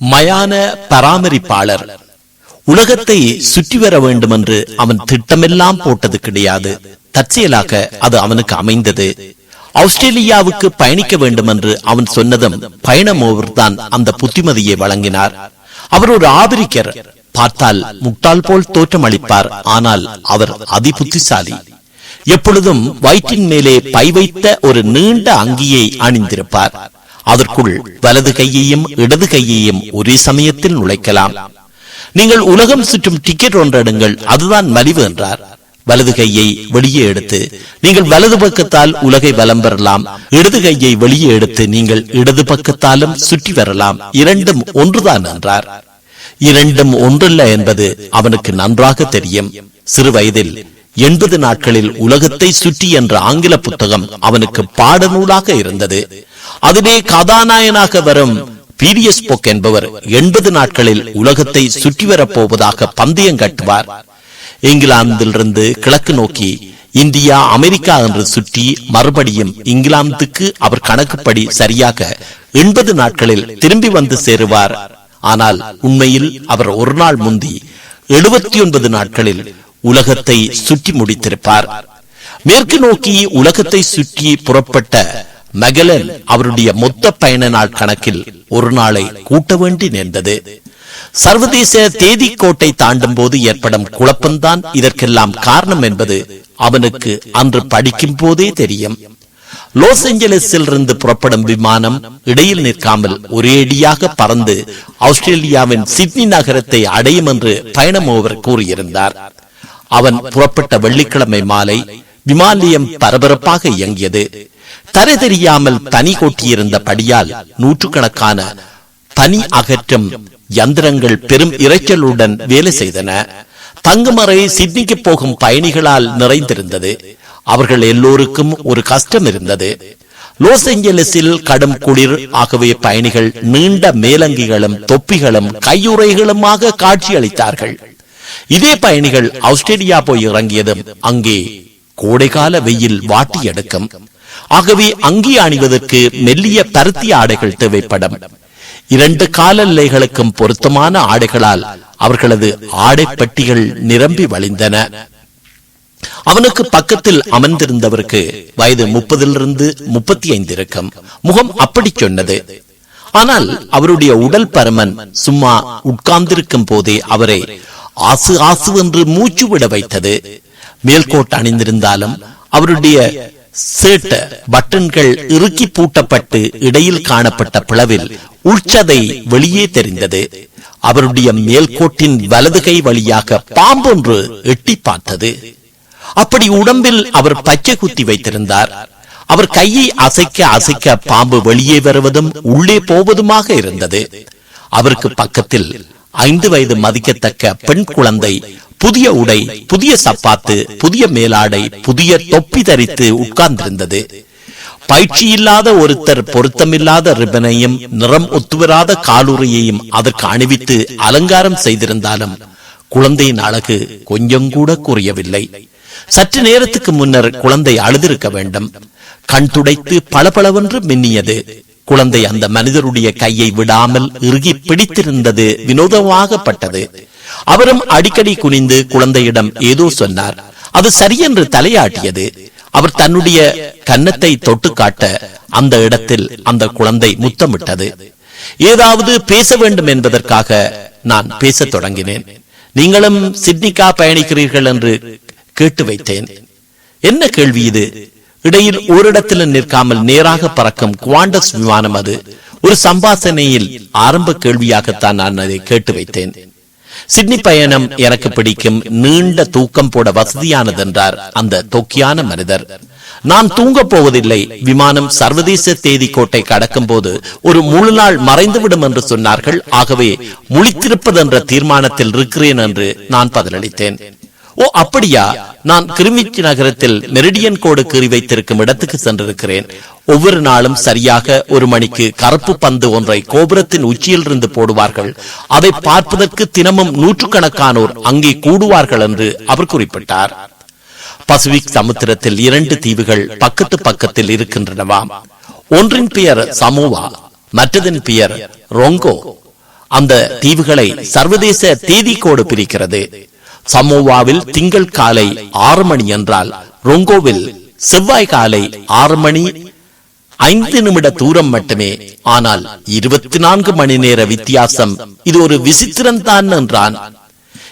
மயான பராமரிப்பாளர். உலகத்தை சுற்றி வர வேண்டும் என்று அவன் திட்டமெல்லாம் போட்டது கிடையாது. தற்செயலாக அது அவனுக்கு அமைந்தது. ஆஸ்திரேலியாவுக்கு பயணிக்க வேண்டும் என்று அவன் சொன்னதும் பயணமோவர் தான் அந்த புத்திமதியை வழங்கினார். அவர் ஒரு ஆபிரிக்கர். பார்த்தால் முட்டாள் போல் தோற்றம் அளிப்பார் ஆனால் அவர் அதி புத்திசாலி எப்பொழுதும் வயிற்றின் மேலே பை வைத்த ஒரு நீண்ட அங்கியை அணிந்திருப்பார். அதற்குள் வலது கையையும் இடது கையையும் ஒரே சமயத்தில் நுழைக்கலாம். நீங்கள் உலகம் சுற்றும் டிக்கெட் ஒன்றெடுங்கள் அதுதான் மலிவு என்றார். வலது கையை வெளியே எடுத்து நீங்கள் வலது பக்கத்தால் உலகை வலம் பெறலாம். இடது கையை வெளியே எடுத்து நீங்கள் இடது பக்கத்தாலும் சுற்றி வரலாம். இரண்டும் ஒன்றுதான் என்றார். இரண்டும் ஒன்றல்ல என்பது அவனுக்கு நன்றாக தெரியும். சிறு வயதில் எண்பது நாட்களில் உலகத்தை சுற்றி என்ற ஆங்கில புத்தகம் அவனுக்கு பாடநூலாக இருந்தது. அதிலே கதாநாயனாக வரும் பீரியஸ் போக் என்பவர் எண்பது நாட்களில் உலகத்தை சுற்றி வரப்போவதாக பந்தயம் கட்டுவார். இங்கிலாந்திலிருந்து கிழக்கு நோக்கி இந்தியா அமெரிக்கா என்று சுற்றி மறுபடியும் இங்கிலாந்துக்கு அவர் கணக்குப்படி சரியாக எண்பது நாட்களில் திரும்பி வந்து சேருவார். ஆனால் உண்மையில் அவர் ஒரு நாள் முந்தி எழுபத்தி ஒன்பது நாட்களில் உலகத்தை சுற்றி முடித்திருப்பார். மேற்கு நோக்கி உலகத்தை சுற்றி புறப்பட்ட மெகலன் அவருடைய மொத்த பயண நாள் கணக்கில் ஒரு நாளை கூட்ட வேண்டி நேர்ந்தது. சர்வதேச தேதி கோட்டை தாண்டும் போது ஏற்படும் குழப்பம்தான் இதற்கெல்லாம் காரணம் என்பது அவனுக்கு அன்று படிக்கும் போதே தெரியும். லாஸ் ஏஞ்சலஸில் இருந்து புறப்படும் விமானம் இடையில் நிற்காமல் ஒரேடியாக பறந்து ஆஸ்திரேலியாவின் சிட்னி நகரத்தை அடையும் என்று பயணமோவர் கூறியிருந்தார். அவன் புறப்பட்ட வெள்ளிக்கிழமை மாலை விமானியம் பரபரப்பாக இயங்கியது. தரை தெரியாமல் பனி கொட்டியிருந்த படியால் நூற்றுக்கணக்கான தனி அகற்றும் யந்திரங்கள் பெரும் இரைச்சலுடன் வேலை செய்தன. தங்குமறை சிட்னிக்கு போகும் பயணிகளால் நிறைந்திருந்தது. அவர்கள் எல்லோருக்கும் ஒரு கஷ்டம் இருந்தது. லாஸ் ஏஞ்சலஸில் கடும் குளிர் ஆகவே பயணிகள் நீண்ட மேலங்கிகளும் தொப்பிகளும் கையுறைகளுமாக காட்சியளித்தார்கள். இதே பயணிகள் ஆஸ்திரேலியா போய் இறங்கியதும் அங்கே கோடைகால வெயில் வாட்டி எடுக்கும். ஆகவே அங்கி அணிவதற்கு மெல்லிய பருத்தி ஆடைகள் தேவைப்படும். இரண்டு காலநிலைகளுக்கும் பொருத்தமான ஆடைகளால் அவர்களது ஆடைப்பட்டிகள் நிரம்பி வழிந்தன. அவனுக்கு பக்கத்தில் அமர்ந்திருந்தவருக்கு வயது முப்பதிலிருந்து முப்பத்தி ஐந்து இருக்கும். முகம் அப்படி சொன்னது. ஆனால் அவருடைய உடல் பருமன் சும்மா உட்கார்ந்திருக்கும் போதே அவரை ஆசு ஆசு என்று மூச்சு விட வைத்தது. மேல்கோட் அணிந்திருந்தாலும் அவருடைய சேட்ட பட்டன்கள் இறுக்கி பூட்டப்பட்டு இடையில் காணப்பட்ட பிளவில் உற்சதை வெளியே தெரிந்தது. அவருடைய மேல்கோட்டின் வலது கை வழியாக பாம்பொன்று எட்டி பார்த்தது. அப்படி உடம்பில் அவர் பச்சை குத்தி வைத்திருந்தார். அவர் கையை அசைக்க அசைக்க பாம்பு வெளியே வருவதும் உள்ளே போவதுமாக இருந்தது. அவருக்கு பக்கத்தில் ஐந்து வயது மதிக்கத்தக்க பெண் குழந்தை புதிய உடை புதிய சப்பாத்து புதிய மேலாடை புதிய தொப்பி தரித்து உட்கார்ந்திருந்தது. பயிற்சி இல்லாத ஒருத்தர் பொருத்தமில்லாத ரிபனையும் நிறம் ஒத்துவராத காலுறையையும் அதற்கு அணிவித்து அலங்காரம் செய்திருந்தாலும் குழந்தையின் அழகு கொஞ்சம் கூட குறையவில்லை. சற்று நேரத்துக்கு முன்னர் குழந்தை அழுதிருக்க வேண்டும். கண் துடைத்து பளபளவென்று மின்னியது. குழந்தை அந்த மனிதருடைய கையை விடாமல் இறுகி பிடித்திருந்தது வினோதமாகப்பட்டது. அவரும் அடிக்கடி குனிந்து குழந்தையிடம் ஏதோ சொன்னார். அது சரியென்று தலையாட்டியது. அவர் தன்னுடைய கன்னத்தை தொட்டு காட்ட அந்த இடத்தில் அந்த குழந்தை முத்தமிட்டது. ஏதாவது பேச வேண்டும் என்பதற்காக நான் பேசத் தொடங்கினேன். நீங்களும் சிட்னிக்கா பயணிக்கிறீர்கள் என்று கேட்டு வைத்தேன். என்ன கேள்வி இது? இடையில் ஓரிடத்தில் நிற்காமல் நேராக பறக்கும் குவாண்டஸ் விமானம் அது. ஒரு சம்பாசனையில் ஆரம்ப கேள்வியாகத்தான் நான் அதை கேட்டு வைத்தேன். சிட்னி பயணம் எனக்கு பிடிக்கும். நீண்ட தூக்கம் போட வசதியானது என்றார் அந்த தொக்கியான மனிதர். நான் தூங்கப் போவதில்லை. விமானம் சர்வதேச தேதி கோட்டை கடக்கும் போது ஒரு முழு நாள் மறைந்துவிடும் என்று சொன்னார்கள். ஆகவே முழித்திருப்பது என்ற தீர்மானத்தில் இருக்கிறேன் என்று நான் பதிலளித்தேன். ஓ அப்படியா? நான் கிருமிச்சி நகரத்தில் மெரிடியன் கோடு கீறி வைத்திருக்கும் இடத்துக்கு சென்றிருக்கிறேன். ஒவ்வொரு நாளும் சரியாக ஒரு மணிக்கு கருப்பு பந்து ஒன்றை கோபுரத்தின் உச்சியில் இருந்து போடுவார்கள். அதை பார்ப்பதற்கு தினமும் நூற்றுக்கணக்கானோர் அங்கே கூடுவார்கள் என்று அவர் குறிப்பிட்டார். பசிபிக் சமுத்திரத்தில் இரண்டு தீவுகள் பக்கத்து பக்கத்தில் இருக்கின்றனவாம் ஒன்றின் பெயர் சமோவா மற்றதன் பெயர் ரொங்கோ. அந்த தீவுகளை சர்வதேச தேதி கோடு பிரிக்கிறது. சமோவாவில் திங்கள் காலை ஆறு மணி என்றால் ரொங்கோவில் செவ்வாய் காலை ஆறு மணி ஐந்து நிமிட தூரம் மட்டுமே. ஆனால் இருபத்தி நான்கு மணி நேர வித்தியாசம் இது ஒரு விசித்திரம்தான் என்றான்.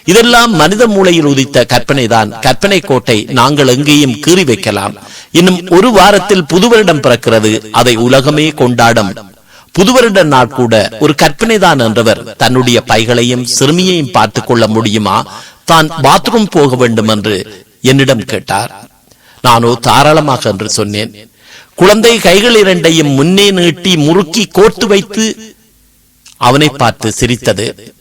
இதெல்லாம் மனித மூளையில் உதித்த கற்பனைதான். கற்பனை கோட்டை நாங்கள் எங்கேயும் கீறி வைக்கலாம். இன்னும் ஒரு வாரத்தில் புது வருடம் பிறக்கிறது. அதை உலகமே கொண்டாடும். புதுவருட நாள் கூட ஒரு கற்பனைதான் என்றவர் தன்னுடைய பைகளையும் சிறுமியையும் பார்த்துக் கொள்ள முடியுமா? தான் பாத்ரூம் போக வேண்டும் என்று என்னிடம் கேட்டார். நானோ தாராளமாக என்று சொன்னேன். குழந்தை கைகள் இரண்டையும் முன்னே நீட்டி முறுக்கி கோர்த்து வைத்து அவனை பார்த்து சிரித்தது.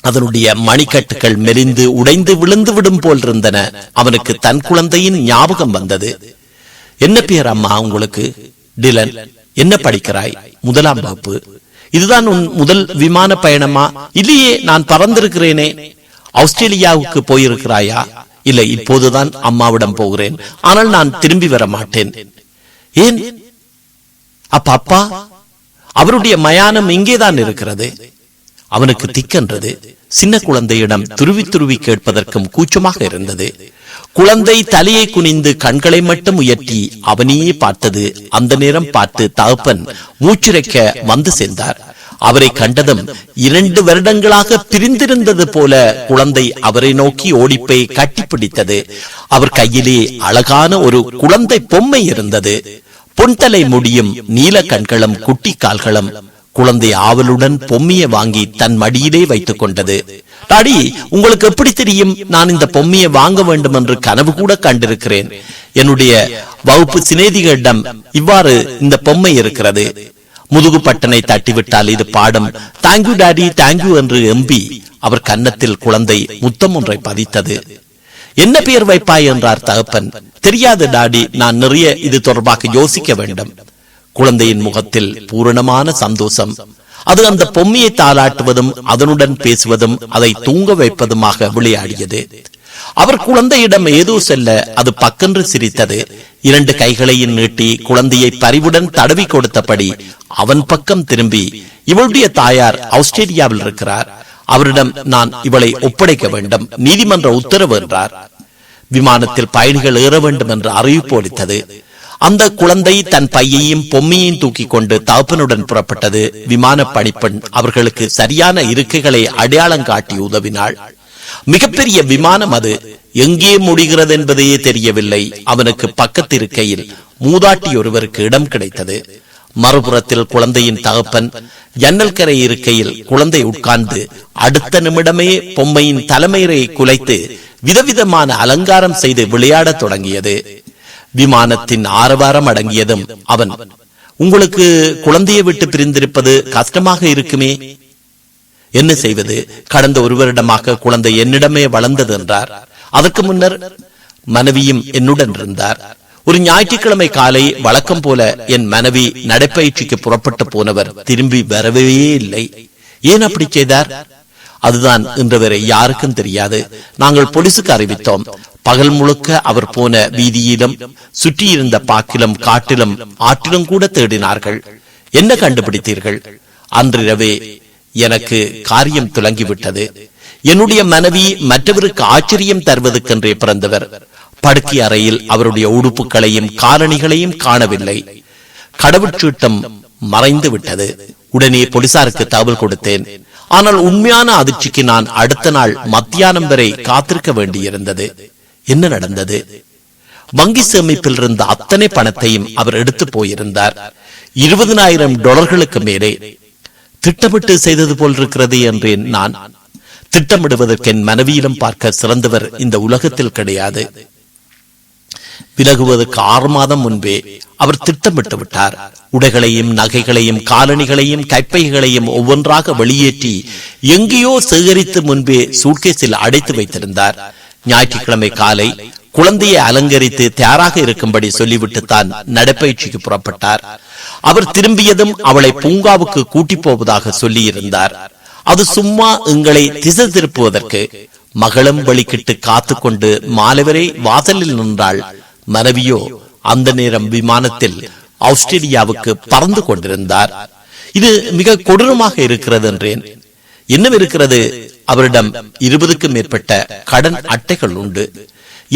அதனுடைய மணிக்கட்டுகள் மெலிந்து உடைந்து விழுந்து விடும் போல் இருந்தன. அவனுக்கு தன் குழந்தையின் ஞாபகம் வந்தது. என்ன பேர் அம்மா உங்களுக்கு? டிலன். என்ன படிக்கிறாய்? முதலாம் வகுப்பு. இதுதான் உன் முதல் விமான பயணமா? இல்லையே நான் பறந்திருக்கிறேனே. ஆஸ்திரேலியாவுக்கு போயிருக்கிறாயா? இல்லை இப்போதுதான் அம்மாவிடம் போகிறேன். ஆனால் நான் திரும்பி வர மாட்டேன் ஏன்? அப்ப அப்பா அவருடைய மயானம் இங்கேதான் இருக்கிறது. அவனுக்கு திக்கென்றது. சின்ன குழந்தையிடம் துருவி துருவி கேட்பதற்கும் கூச்சமாக இருந்தது. குழந்தை தலையை குனிந்து கண்களை மட்டும் உயர்த்தி அவனையே பார்த்தது. அந்த நேரம் பார்த்து தகப்பன் மூச்சுரைக்க வந்து சேர்ந்தார். அவரை கண்டதும் இரண்டு வருடங்களாக பிரிந்திருந்தது போல குழந்தை அவரை நோக்கி ஓடிப்போய் கட்டிப்பிடித்தது. அவர் கையிலே அழகான ஒரு குழந்தை பொம்மை இருந்தது. பொன்தலை முடியும் நீல கண்களும் குட்டி கால்களும் குழந்தை ஆவலுடன் பொம்மையை வாங்கி தன் மடியிலே வைத்துக் கொண்டது. டாடி உங்களுக்கு எப்படி தெரியும் நான் இந்த பொம்மையை வாங்க வேண்டும் என்று கனவு கூட கண்டிருக்கிறேன். என்னுடைய வகுப்பு சிநேதிகளிடம் இவ்வாறு இந்த பொம்மை இருக்கிறது. முதுகு பட்டனை தட்டிவிட்டால் இது பாடம். Thank you daddy thank you என்று எம்பி அவர் கன்னத்தில் குழந்தை முத்தம் ஒன்றை பதித்தது. என்ன பெயர் வைப்பாய் என்றார் தகப்பன். தெரியாது டாடி நான் நிறைய இது தொடர்பாக யோசிக்க வேண்டும். குழந்தையின் முகத்தில் பூரணமான சந்தோஷம். அது அந்த பொம்மையை தாளாட்டுவதும் அதனுடன் பேசுவதும் அதை தூங்க வைப்பதுமாக விளையாடியது. அவர் குழந்தையிடம் ஏதோ செல்ல அது பக்கென்று சிரித்தது. இரண்டு கைகளையும் நீட்டி குழந்தையை பரிவுடன் தடவி கொடுத்தபடி அவன் பக்கம் திரும்பி இவளுடைய தாயார் ஆஸ்திரேலியாவில் இருக்கிறார். அவரிடம் நான் இவளை ஒப்படைக்க வேண்டும். நீதிமன்ற உத்தரவு என்றார். விமானத்தில் பயணிகள் ஏற வேண்டும் என்று அறிவிப்பு அளித்தது அந்த குழந்தை தன் பையையும் பொம்மையையும் தூக்கி கொண்டு தகப்பனுடன் புறப்பட்டது. விமான பணிப்பெண் அவர்களுக்கு சரியான இருக்கைகளை அடையாளம் காட்டி உதவினாள். மிகப்பெரிய விமானம் அது. எங்கே முடிகிறது என்பதையே தெரியவில்லை. அவனுக்கு பக்கத்திருக்கையில் மூதாட்டி ஒருவருக்கு இடம் கிடைத்தது. மறுபுறத்தில் குழந்தையின் தகப்பன் ஜன்னல் கரை இருக்கையில் குழந்தை உட்கார்ந்து அடுத்த நிமிடமே பொம்மையின் தலைமையை குலைத்து விதவிதமான அலங்காரம் செய்து விளையாடத் தொடங்கியது. விமானத்தின் ஆரவாரம் அடங்கியதும் அவன் உங்களுக்கு குழந்தையை விட்டு பிரிந்திருப்பது கஷ்டமாக இருக்குமே? என்ன செய்வது? கடந்த ஒரு வருடமாக குழந்தை என்னிடமே வளர்ந்தது என்றார். அதற்கு முன்னர் மனைவியும் என்னுடன் இருந்தார். ஒரு ஞாயிற்றுக்கிழமை காலை வழக்கம் போல என் மனைவி நடைப்பயிற்சிக்கு புறப்பட்டு போனவர் திரும்பி வரவே இல்லை. ஏன் அப்படி செய்தார்? அதுதான் இன்று வரை யாருக்கும் தெரியாது. நாங்கள் போலீசுக்கு அறிவித்தோம். பகல் முழுக்க அவர் போன வீதியிலும் சுற்றியிருந்த பாக்கிலும் காட்டிலும் ஆற்றிலும் கூட தேடினார்கள். என்ன கண்டுபிடித்தீர்கள்? அன்றிரவே எனக்கு காரியம் துலங்கிவிட்டது. என்னுடைய மனைவி மற்றவருக்கு ஆச்சரியம் தருவதற்கென்றே பிறந்தவர். படுக்கை அறையில் அவருடைய உடுப்புகளையும் காலணிகளையும் காணவில்லை. கடவுட்சீட்டம் மறைந்து விட்டது உடனே போலீசாருக்கு தகவல் கொடுத்தேன். ஆனால் உண்மையான அதிர்ச்சிக்கு நான் அடுத்த நாள் மத்தியானம் வரை காத்திருக்க வேண்டியிருந்தது. என்ன நடந்தது? வங்கி சேமிப்பில் இருந்த அத்தனை பணத்தையும் அவர் எடுத்து போயிருந்தார். இருபதனாயிரம் டாலர்களுக்கு மேலே. திட்டமிட்டு செய்தது போல் இருக்கிறது என்றேன் நான். திட்டமிடுவதற்கு என் மனைவியிலும் பார்க்க சிறந்தவர் இந்த உலகத்தில் கிடையாது. விலகுவதற்கு ஆறு மாதம் முன்பே அவர் திட்டமிட்டு விட்டார். உடைகளையும் நகைகளையும் காலணிகளையும் கைப்பைகளையும் ஒவ்வொன்றாக வெளியேற்றி எங்கேயோ சேகரித்து முன்பே சூட்கேஸில் அடைத்து வைத்திருந்தார். ஞாயிற்றுக்கிழமை காலை குழந்தையை அலங்கரித்து தயாராக இருக்கும்படி சொல்லிவிட்டு தான் நடைப்பயிற்சிக்கு புறப்பட்டார். அவர் திரும்பியதும் அவளை பூங்காவுக்கு கூட்டி போவதாக சொல்லியிருந்தார். அது சும்மா எங்களை திசை திருப்புவதற்கு மகளும் வழிக்கிட்டு காத்து கொண்டு மாலவரை வாசலில் நின்றாள். மனைவியோ அந்த நேரம் விமானத்தில் ஆஸ்திரேலியாவுக்கு பறந்து கொண்டிருந்தார். இது மிக கொடூரமாக இருக்கிறது என்றேன். இன்னும் இருக்கிறது அவரிடம் இருபதுக்கும் மேற்பட்ட கடன் அட்டைகள் உண்டு.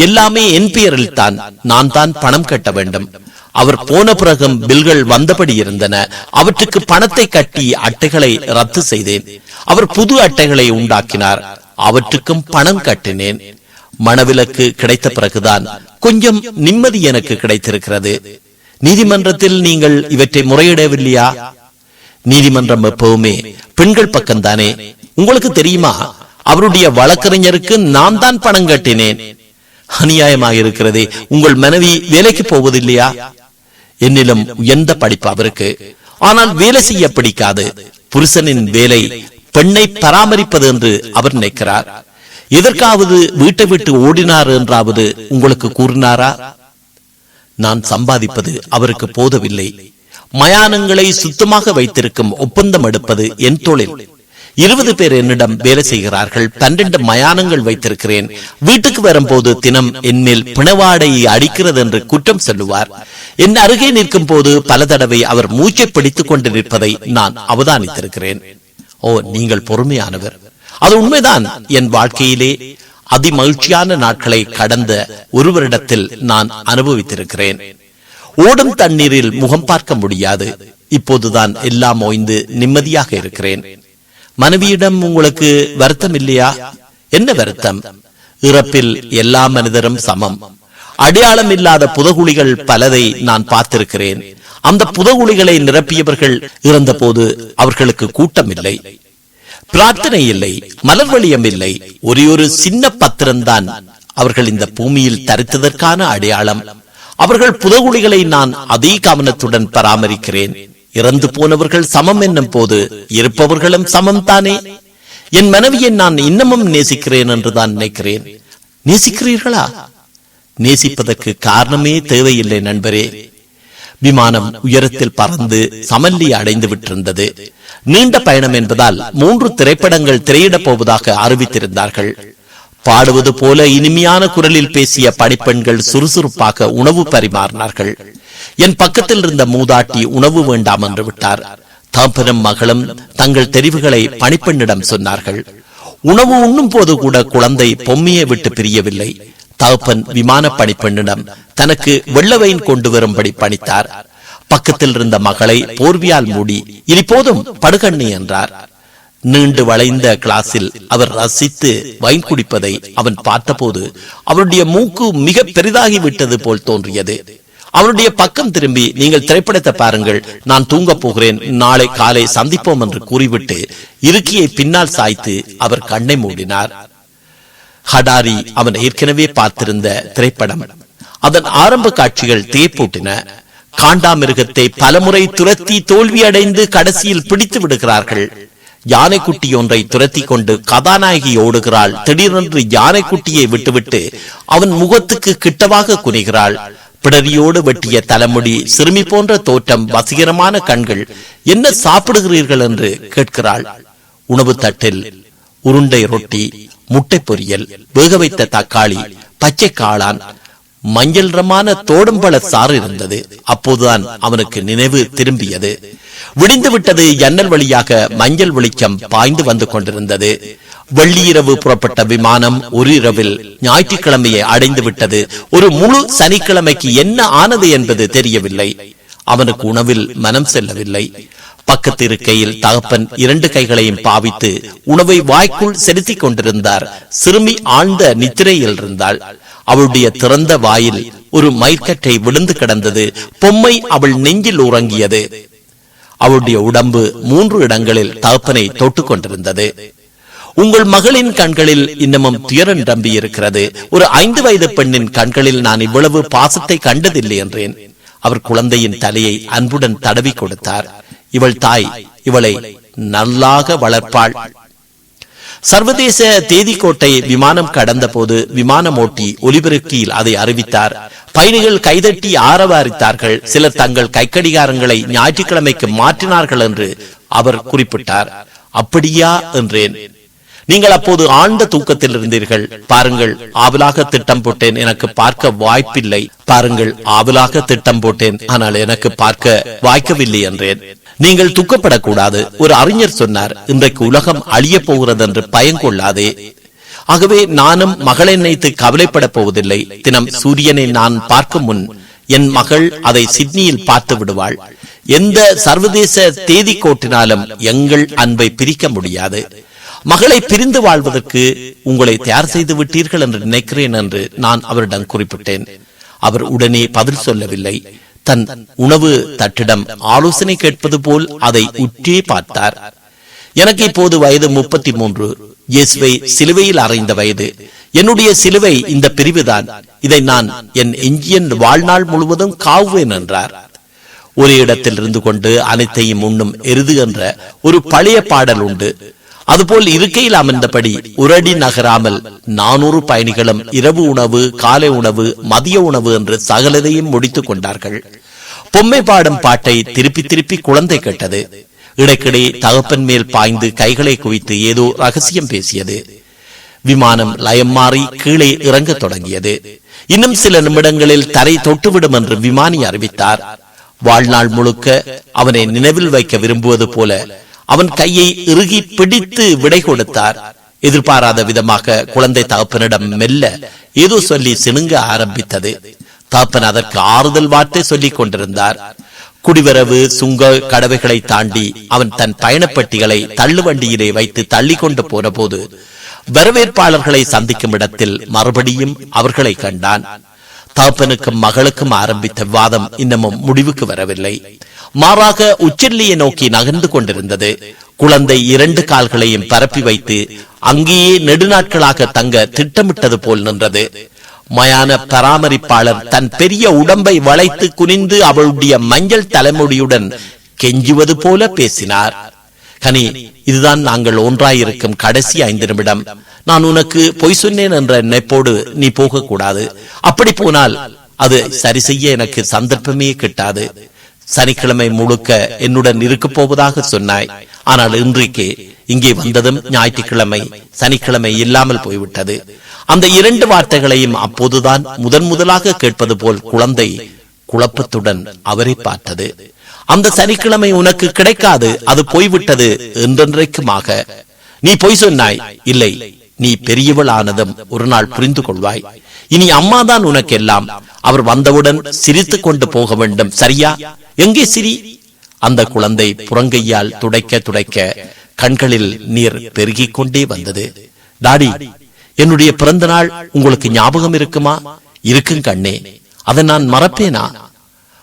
எல்லாமே என் பெயரில் தான் நான் தான் பணம் கட்ட வேண்டும். அவர் போன பிறகும் பில்கள் வந்தபடி இருந்தன. அவற்றுக்கு பணத்தை கட்டி அட்டைகளை ரத்து செய்தேன். அவர் புது அட்டைகளை உண்டாக்கினார். அவற்றுக்கும் பணம் கட்டினேன். மனவிலக்கு கிடைத்த பிறகுதான் கொஞ்சம் நிம்மதி எனக்கு கிடைத்திருக்கிறது. நீதிமன்றத்தில் நீங்கள் இவற்றை முறையிடவில்லையா? நீதிமன்றம் எப்பவுமே பெண்கள் பக்கம்தானே? உங்களுக்கு தெரியுமா? அவருடைய வழக்கறிஞருக்கு நான் தான் பணம் கட்டினேன். அநியாயமாக இருக்கிறதே. உங்கள் மனைவி வேலைக்கு போவதில்லையா? என்னிலும் உயர்ந்த படிப்பு அவருக்கு. ஆனால் வேலை செய்ய பிடிக்காது. புருஷனின் வேலை பெண்ணை பராமரிப்பது என்று அவர் நினைக்கிறார். எதற்காவது வீட்டை விட்டு ஓடினார் என்றாவது உங்களுக்கு கூறினாரா? நான் சம்பாதிப்பது அவருக்கு போதவில்லை. மயானங்களை சுத்தமாக வைத்திருக்கும் ஒப்பந்தம் எடுப்பது என் தொழில். இருபது பேர் என்னிடம் வேலை செய்கிறார்கள். பன்னிரண்டு மயானங்கள் வைத்திருக்கிறேன். வீட்டுக்கு வரும்போது தினம் என்னில் பிணவாடையை அடிக்கிறது என்று குற்றம் சொல்லுவார். என் அருகே நிற்கும் போது பல தடவை அவர் மூச்சை பிடித்துக் கொண்டு நிற்பதை நான் அவதானித்திருக்கிறேன். ஓ நீங்கள் பொறுமையானவர். அது உண்மைதான். என் வாழ்க்கையிலே அதி மகிழ்ச்சியான நாட்களை கடந்த ஒருவரிடத்தில் நான் அனுபவித்திருக்கிறேன். ஓடும் தண்ணீரில் முகம் பார்க்க முடியாது. இப்போதுதான் எல்லாம் ஓய்ந்து நிம்மதியாக இருக்கிறேன். மனைவியிடம் உங்களுக்கு வருத்தம் இல்லையா என்ன வருத்தம்? இறப்பில் எல்லா மனிதரும் சமம். அடையாளம் இல்லாத புதகுழிகள் பலதை நான் பார்த்திருக்கிறேன். அந்த புதகுழிகளை நிரப்பியவர்கள் இறந்தபோது அவர்களுக்கு கூட்டம் இல்லை பிரார்த்தனை இல்லை மலர்வழியம் இல்லை. ஒரே ஒரு சின்ன பத்திரம்தான் அவர்கள் இந்த பூமியில் தரித்ததற்கான அடையாளம். அவர்கள் புதகுழிகளை நான் அதே கவனத்துடன் பராமரிக்கிறேன். இறந்து போனவர்கள் சமம் என்னும் போது இருப்பவர்களும் சமம் தானே என் மனைவியை நான் இன்னமும் நேசிக்கிறேன் என்றுதான் நினைக்கிறேன். நேசிக்கிறீர்களா? நேசிப்பதற்கு காரணமே தேவையில்லை நண்பரே. விமானம் உயரத்தில் பறந்து சமல்லி அடைந்து விட்டிருந்தது. நீண்ட பயணம் என்பதால் மூன்று திரைப்படங்கள் திரையிடப் போவதாக அறிவித்திருந்தார்கள். பாடுவது போல இனிமையான குரலில் பேசிய பணிப்பெண்கள் சுறுசுறுப்பாக உணவு பரிமாறினார்கள். என் பக்கத்தில் இருந்த மூதாட்டி உணவு வேண்டாம் என்று விட்டார். தாம்பரம் மகளும் தங்கள் தெரிவுகளை பணிப்பெண்ணிடம் சொன்னார்கள். உணவு உண்ணும் போது கூட குழந்தை பொம்மையை விட்டு பிரியவில்லை. தகப்பன் விமான பணிப்பெண்ணிடம் தனக்கு வெள்ளவையின் கொண்டு வரும்படி பணித்தார். பக்கத்தில் இருந்த மகளை போர்வியால் மூடி இனி போதும் படுகண்ணி என்றார். நீண்டு வளைந்த கிளாஸில் அவர் ரசித்து வைன் குடிப்பதை அவன் பார்த்தபோது அவருடைய மூக்கு மிக பெரிதாகி விட்டது போல் தோன்றியது. அவருடைய பக்கம் திரும்பி நீங்கள் திரைப்படத்தை பாருங்கள். நான் தூங்கப் போகிறேன். நாளை காலை சந்திப்போம் என்று கூறிவிட்டு இருக்கியை பின்னால் சாய்த்து அவர் கண்ணை மூடினார். ஹடாரி அவன் ஏற்கனவே பார்த்திருந்த திரைப்படம். அதன் ஆரம்ப காட்சிகள் தேப்பூட்டின காண்டாமிருகத்தை பலமுறை துரத்தி தோல்வியடைந்து கடைசியில் பிடித்து விடுகிறார்கள். யானைக்குட்டி ஒன்றை துரத்தி கொண்டு கதாநாயகி ஓடுகிறாள். திடீரென்று யானைக்குட்டியை விட்டுவிட்டு அவன் முகத்துக்கு கிட்டவாக குனிகிறாள். பிடரியோடு வெட்டிய தலைமுடி சிறுமி போன்ற தோற்றம் வசீகரமான கண்கள் என்ன சாப்பிடுகிறீர்கள் என்று கேட்கிறாள். உணவு தட்டில் உருண்டை ரொட்டி முட்டை பொரியல் வேக வைத்த தக்காளி பச்சை காளான் மஞ்சள் ரமான தோடும்பழ சாறு இருந்தது. அப்போதுதான் அவனுக்கு நினைவு திரும்பியது. விடிந்து விட்டது ஜன்னல் வழியாக மஞ்சள் வெளிச்சம் பாய்ந்து வந்து கொண்டிருந்தது. வெள்ளியிரவு புறப்பட்ட விமானம் ஒரு இரவில் ஞாயிற்றுக்கிழமையை அடைந்து விட்டது. ஒரு முழு சனிக்கிழமைக்கு என்ன ஆனது என்பது தெரியவில்லை. அவனுக்கு உணவில் மனம் செல்லவில்லை. பக்கத்து இருக்கையில் தகப்பன் இரண்டு கைகளையும் பாவித்து உணவை வாய்க்குள் செலுத்திக் கொண்டிருந்தார். சிறுமி ஆழ்ந்த நித்திரையில் இருந்தாள். அவளுடைய திறந்த வாயில் ஒரு மயிர்கட்டை விழுந்து கிடந்தது. பொம்மை அவள் நெஞ்சில் உறங்கியது. அவளுடைய உடம்பு மூன்று இடங்களில் தகப்பனை தொட்டுக் கொண்டிருந்தது. உங்கள் மகளின் கண்களில் இன்னமும் துயரன் நம்பி இருக்கிறது ஒரு ஐந்து வயது பெண்ணின் கண்களில் நான் இவ்வளவு பாசத்தை கண்டதில்லை என்றேன். அவர் குழந்தையின் தலையை அன்புடன் தடவி கொடுத்தார். இவள் தாய் இவளை நல்லாக வளர்ப்பாள். சர்வதேச தேதிக்கோட்டை விமானம் கடந்த போது விமானம் ஓட்டி ஒலிபெருக்கியில் அதை அறிவித்தார். பயணிகள் கைதட்டி ஆரவாரித்தார்கள். சிலர் தங்கள் கைக்கடிகாரங்களை ஞாயிற்றுக்கிழமைக்கு மாற்றினார்கள் என்று அவர் குறிப்பிட்டார். அப்படியா? என்றேன். நீங்கள் அப்போது ஆழ்ந்த தூக்கத்தில் இருந்தீர்கள். பாருங்கள் ஆவலாக திட்டம் போட்டேன். எனக்கு பார்க்க வாய்ப்பில்லை. பாருங்கள் ஆவலாக திட்டம் போட்டேன். ஆனால் எனக்கு பார்க்க வாய்க்கவில்லை என்றேன். நீங்கள் துக்கப்படக்கூடாது. ஒரு அறிஞர் சொன்னார் இன்றைக்கு உலகம் அழியப் போகிறது என்று பயங்கொள்ளாதே ஆகவே நானும் மகளை நினைத்து கவலைப்பட போவதில்லை. தினம் சூரியனை நான் பார்க்கும் முன் என் மகள் அதை சிட்னியில் பார்த்து விடுவாள். எந்த சர்வதேச தேதி கோட்டினாலும் எங்கள் அன்பை பிரிக்க முடியாது. மகளை பிரிந்து வாழ்வதற்கு உங்களை தயார் செய்து விட்டீர்கள் என்று நினைக்கிறேன் என்று நான் அவரிடம் குறிப்பிட்டேன். அவர் உடனே பதில் சொல்லவில்லை. தன் உணவு தட்டிடம் ஆலோசனை கேட்பது போல் அதை உற்றே பார்த்தார். எனக்கு இப்போது வயது முப்பத்தி மூன்று இயேசுவை சிலுவையில் அறைந்த வயது. என்னுடைய சிலுவை இந்த பிரிவுதான். இதை நான் என் எஞ்சியன் வாழ்நாள் முழுவதும் காவுவேன் என்றார். ஒரு இடத்தில் இருந்து கொண்டு அனைத்தையும் உண்ணும் எருது என்ற ஒரு பழைய பாடல் உண்டு. அதுபோல் இருக்கையில் அமர்ந்தபடி உரடி நகராமல் நானூறு பயணிகளும் இரவு உணவு காலை உணவு மதிய உணவு என்று சகலதையும் முடித்துக் கொண்டார்கள். பொம்மை பாடும் பாட்டை திருப்பி திருப்பி குழந்தை கேட்டது. இடைக்கிடை தகப்பன் மேல் பாய்ந்து கைகளை குவித்து ஏதோ ரகசியம் பேசியது. விமானம் லயம் மாறி கீழே இறங்க தொடங்கியது. இன்னும் சில நிமிடங்களில் தரை தொட்டுவிடும் என்று விமானி அறிவித்தார். வாழ்நாள் முழுக்க அவனை நினைவில் வைக்க விரும்புவது போல அவன் கையை இறுகி பிடித்து விடை கொடுத்தார். எதிர்பாராத விதமாக குழந்தை தகப்பனிடம் மெல்ல ஏதோ சொல்லி சிணுங்க ஆரம்பித்தது. தகப்பன் அதற்கு ஆறுதல் வார்த்தை சொல்லிக் கொண்டிருந்தார். குடிவரவு சுங்க கடவைகளை தாண்டி அவன் தன் பயணப்பட்டிகளை தள்ளுவண்டியிலே வைத்து தள்ளி கொண்டு போன போது வரவேற்பாளர்களை சந்திக்கும் இடத்தில் மறுபடியும் அவர்களை கண்டான். தகப்பனுக்கும் மகளுக்கும் ஆரம்பித்த விவாதம் இன்னமும் முடிவுக்கு வரவில்லை. மாறாக உச்செல்லியை நோக்கி நகர்ந்து கொண்டிருந்தது. குழந்தை இரண்டு கால்களையும் பரப்பி வைத்து அங்கேயே நெடுநாட்களாக தங்க திட்டமிட்டது போல் நின்றது. மயான பராமரிப்பாளர் தன் பெரிய உடம்பை வளைத்து குனிந்து அவளுடைய மஞ்சள் தலைமுடியுடன் கெஞ்சுவது போல பேசினார். கனி இதுதான் நாங்கள் ஒன்றாயிருக்கும் கடைசி ஐந்து நிமிடம் நான் உனக்கு பொய் சொன்னேன் என்ற நினைப்போடு நீ போகக்கூடாது. அப்படி போனால் அது சரி செய்ய எனக்கு சந்தர்ப்பமே கிட்டாது. சனிக்கிழமை முழுக்க என்னுடன் இருக்கப் போவதாக சொன்னாய். ஆனால் இன்றைக்கு இங்கே வந்ததும் ஞாயிற்றுக்கிழமை சனிக்கிழமை இல்லாமல் போய்விட்டது. அந்த இரண்டு வார்த்தைகளையும் அப்போதுதான் முதன் முதலாக கேட்பது போல் குழந்தை குழப்பத்துடன் அவரை பார்த்தது. அந்த சனிக்கிழமை உனக்கு கிடைக்காது அது போய்விட்டது என்றென்றைக்குமாக. நீ பொய் சொன்னாய் இல்லை நீ பெரியவள் ஆனதும் ஒரு நாள் புரிந்து கொள்வாய். இனி அம்மாதான் உனக்கு எல்லாம் அவர் வந்தவுடன் சிரித்துக் கொண்டு போக வேண்டும் சரியா? எங்கே சிரி? அந்த குழந்தை புறங்கையால் துடைக்க துடைக்க கண்களில் நீர் பெருகிக் கொண்டே வந்தது. டாடி என்னுடைய பிறந்த நாள் உங்களுக்கு ஞாபகம் இருக்குமா? இருக்கும் கண்ணே அதை நான் மறப்பேனா?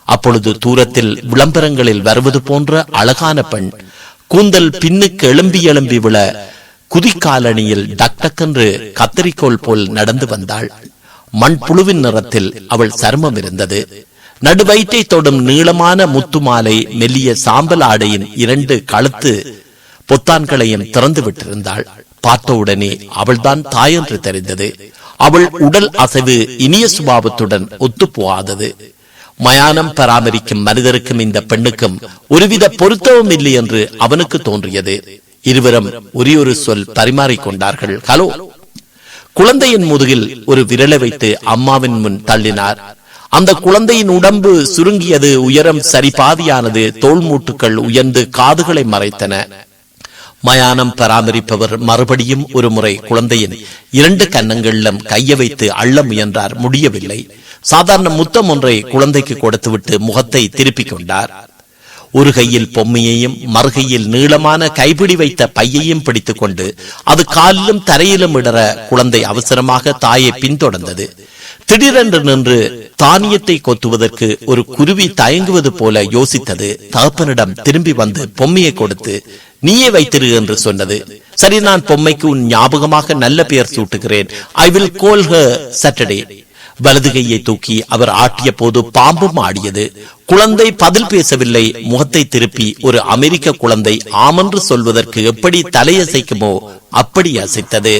அப்பொழுது தூரத்தில் விளம்பரங்களில் வருவது போன்ற அழகான பெண் கூந்தல் பின்னுக்கு எழும்பி எழும்பி விழ குதிக்காலணியில் டக்டக்கென்று கத்தரிக்கோல் போல் நடந்து வந்தாள். மண்புழுவின் நிறத்தில் அவள் சருமம் இருந்தது. நடுவயிற்றை தொடும் நீளமான முத்து மாலை மெல்லிய சாம்பல் ஆடையின் இரண்டு கழுத்து பொத்தான்களையும் திறந்து விட்டிருந்தாள். பார்த்தவுடனே அவள்தான் தாயென்று தெரிந்தது. அவள் உடல் அசைவு இனிய சுபாவத்துடன் ஒத்துப்போகாதது. மயானம் பராமரிக்கும் மனிதருக்கும் இந்த பெண்ணுக்கும் ஒருவித பொருத்தமும் இல்லை என்று அவனுக்கு தோன்றியது. இருவரும் ஒரே ஒரு சொல் பரிமாறிக்கொண்டார்கள் ஹலோ. குழந்தையின் முதுகில் ஒரு விரலை வைத்து அம்மாவின் முன் தள்ளினார். அந்த குழந்தையின் உடம்பு சுருங்கியது உயரம் சரிபாதியானது தோல் மூட்டுக்கள் உயர்ந்து காதுகளை மறைத்தன. மயானம் பராமரிப்பவர் மறுபடியும் ஒரு முறை குழந்தையின் இரண்டு கன்னங்களிலும் கைய வைத்து அள்ள முயன்றார் முடியவில்லை. சாதாரண முத்தம் ஒன்றை குழந்தைக்கு கொடுத்துவிட்டு முகத்தை திருப்பிக் கொண்டார். ஒரு கையில் பொம்மையையும் மறுகையில் நீளமான கைப்பிடி வைத்த பையையும் பிடித்துக்கொண்டு அது காலிலும் தரையிலும் இடற குழந்தை அவசரமாக தாயை பின்தொடர்ந்தது. திடீரென்று நின்று தானியத்தை கொத்துவதற்கு ஒரு குருவி தயங்குவது போல யோசித்தது. தகப்பனிடம் திரும்பி வந்து பொம்மையை கொடுத்து நீயே வைத்திரு என்று சொன்னது. சரி நான் பொம்மைக்கு உன் ஞாபகமாக நல்ல பெயர் சூட்டுகிறேன். I will call her Saturday வலது கையை தூக்கி அவர் ஆட்டிய போது பாம்பும் ஆடியது குழந்தை பதில் பேசவில்லை. முகத்தை திருப்பி ஒரு அமெரிக்க குழந்தை ஆமென்று சொல்வதற்கு எப்படி தலையசைக்குமோ அப்படி அசைத்தது.